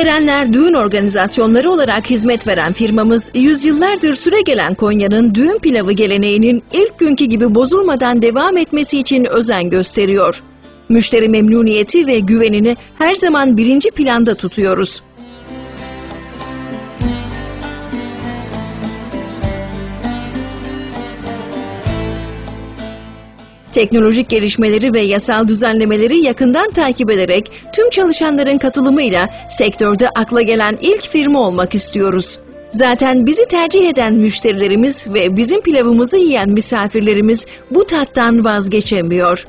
Erenler Düğün Organizasyonları olarak hizmet veren firmamız, yüzyıllardır süre gelen Konya'nın düğün pilavı geleneğinin ilk günkü gibi bozulmadan devam etmesi için özen gösteriyor. Müşteri memnuniyeti ve güvenini her zaman birinci planda tutuyoruz. Teknolojik gelişmeleri ve yasal düzenlemeleri yakından takip ederek tüm çalışanların katılımıyla sektörde akla gelen ilk firma olmak istiyoruz. Zaten bizi tercih eden müşterilerimiz ve bizim pilavımızı yiyen misafirlerimiz bu tattan vazgeçemiyor.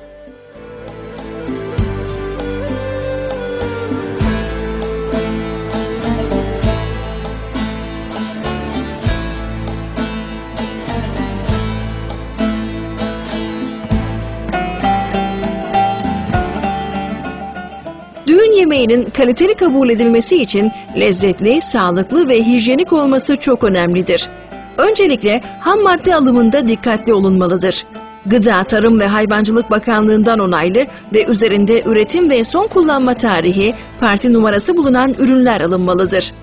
Yemeğinin kaliteli kabul edilmesi için lezzetli, sağlıklı ve hijyenik olması çok önemlidir. Öncelikle ham madde alımında dikkatli olunmalıdır. Gıda, Tarım ve Hayvancılık Bakanlığı'ndan onaylı ve üzerinde üretim ve son kullanma tarihi, parti numarası bulunan ürünler alınmalıdır.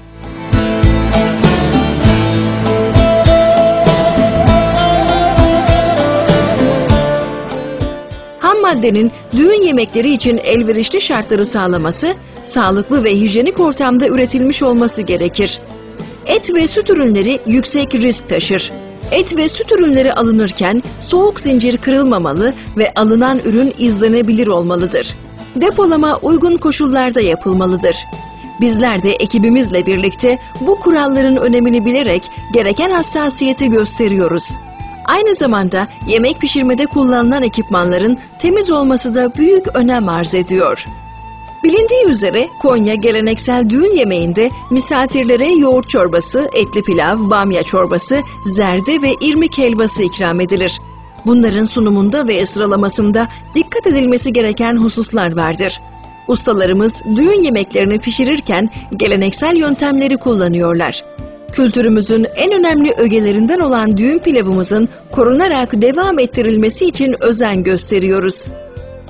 Maddenin düğün yemekleri için elverişli şartları sağlaması, sağlıklı ve hijyenik ortamda üretilmiş olması gerekir. Et ve süt ürünleri yüksek risk taşır. Et ve süt ürünleri alınırken soğuk zincir kırılmamalı ve alınan ürün izlenebilir olmalıdır. Depolama uygun koşullarda yapılmalıdır. Bizler de ekibimizle birlikte bu kuralların önemini bilerek gereken hassasiyeti gösteriyoruz. Aynı zamanda yemek pişirmede kullanılan ekipmanların temiz olması da büyük önem arz ediyor. Bilindiği üzere Konya geleneksel düğün yemeğinde misafirlere yoğurt çorbası, etli pilav, bamya çorbası, zerde ve irmik helvası ikram edilir. Bunların sunumunda ve sıralamasında dikkat edilmesi gereken hususlar vardır. Ustalarımız düğün yemeklerini pişirirken geleneksel yöntemleri kullanıyorlar. Kültürümüzün en önemli ögelerinden olan düğün pilavımızın korunarak devam ettirilmesi için özen gösteriyoruz.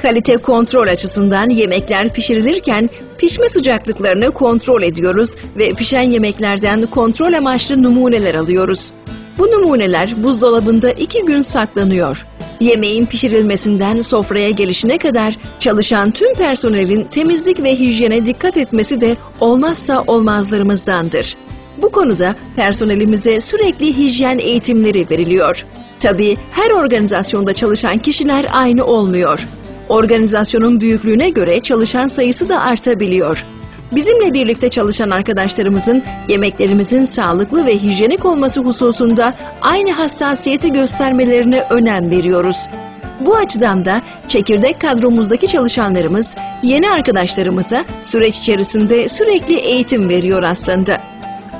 Kalite kontrol açısından yemekler pişirilirken pişme sıcaklıklarını kontrol ediyoruz ve pişen yemeklerden kontrol amaçlı numuneler alıyoruz. Bu numuneler buzdolabında iki gün saklanıyor. Yemeğin pişirilmesinden sofraya gelişine kadar çalışan tüm personelin temizlik ve hijyene dikkat etmesi de olmazsa olmazlarımızdandır. Bu konuda personelimize sürekli hijyen eğitimleri veriliyor. Tabii her organizasyonda çalışan kişiler aynı olmuyor. Organizasyonun büyüklüğüne göre çalışan sayısı da artabiliyor. Bizimle birlikte çalışan arkadaşlarımızın yemeklerimizin sağlıklı ve hijyenik olması hususunda aynı hassasiyeti göstermelerine önem veriyoruz. Bu açıdan da çekirdek kadromuzdaki çalışanlarımız yeni arkadaşlarımıza süreç içerisinde sürekli eğitim veriyor aslında.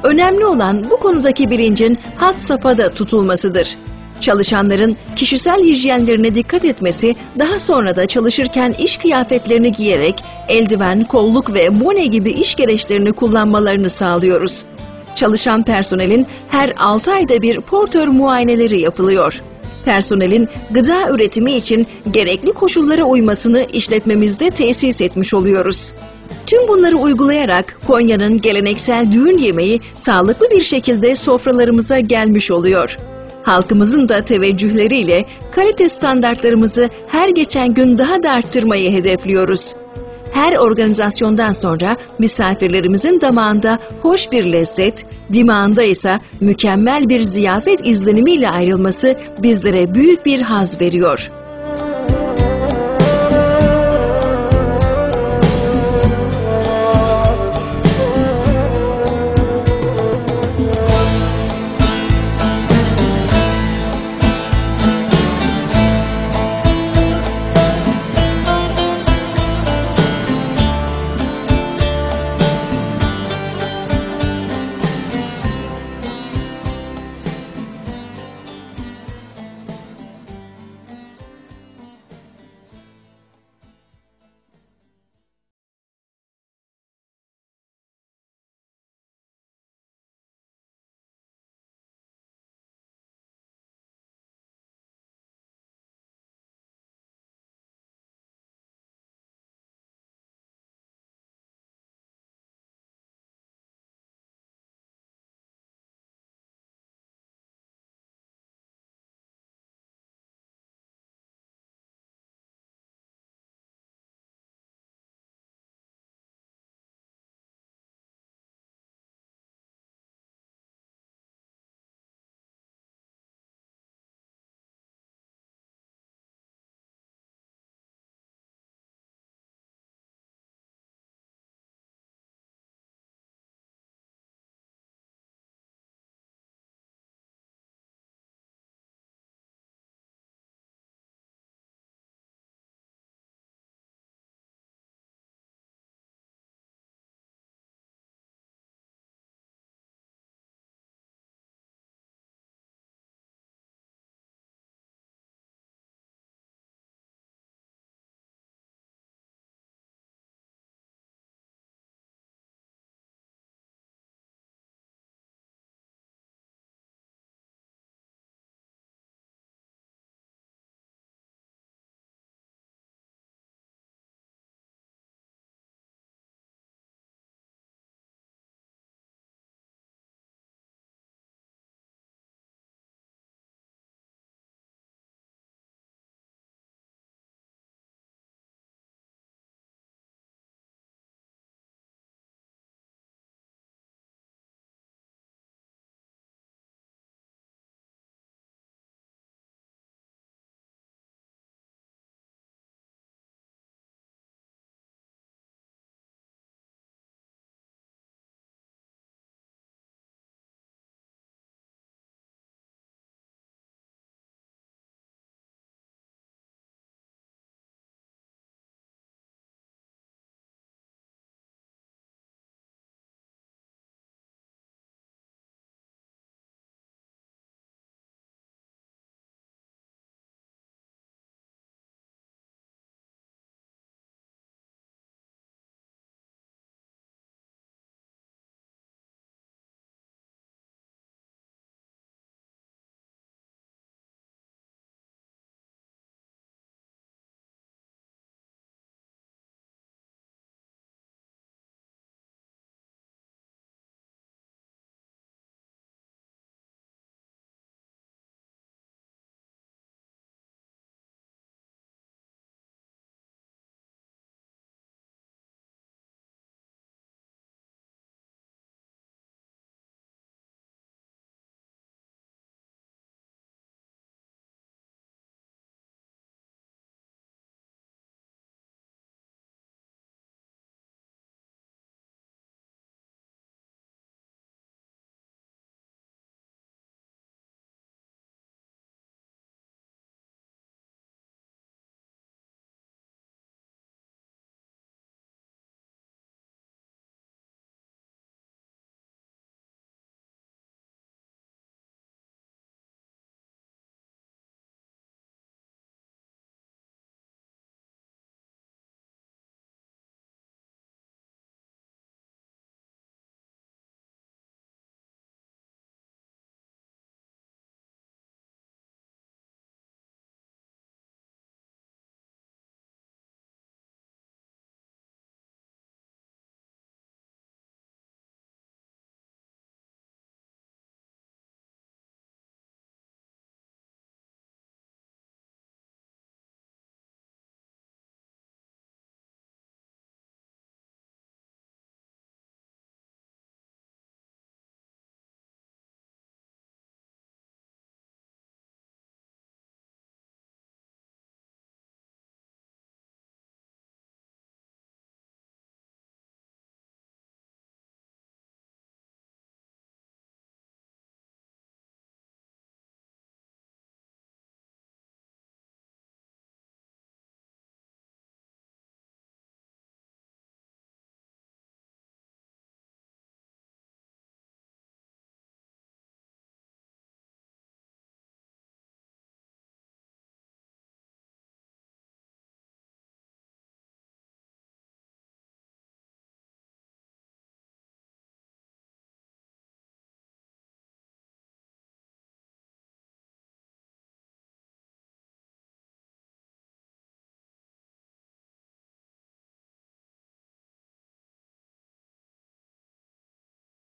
Önemli olan bu konudaki bilincin hat safhada tutulmasıdır. Çalışanların kişisel hijyenlerine dikkat etmesi, daha sonra da çalışırken iş kıyafetlerini giyerek eldiven, kolluk ve bone gibi iş gereçlerini kullanmalarını sağlıyoruz. Çalışan personelin her 6 ayda bir portör muayeneleri yapılıyor. Personelin gıda üretimi için gerekli koşullara uymasını işletmemizde tesis etmiş oluyoruz. Tüm bunları uygulayarak Konya'nın geleneksel düğün yemeği sağlıklı bir şekilde sofralarımıza gelmiş oluyor. Halkımızın da teveccühleriyle kalite standartlarımızı her geçen gün daha da arttırmayı hedefliyoruz. Her organizasyondan sonra misafirlerimizin damağında hoş bir lezzet, dimağında ise mükemmel bir ziyafet izlenimiyle ayrılması bizlere büyük bir haz veriyor.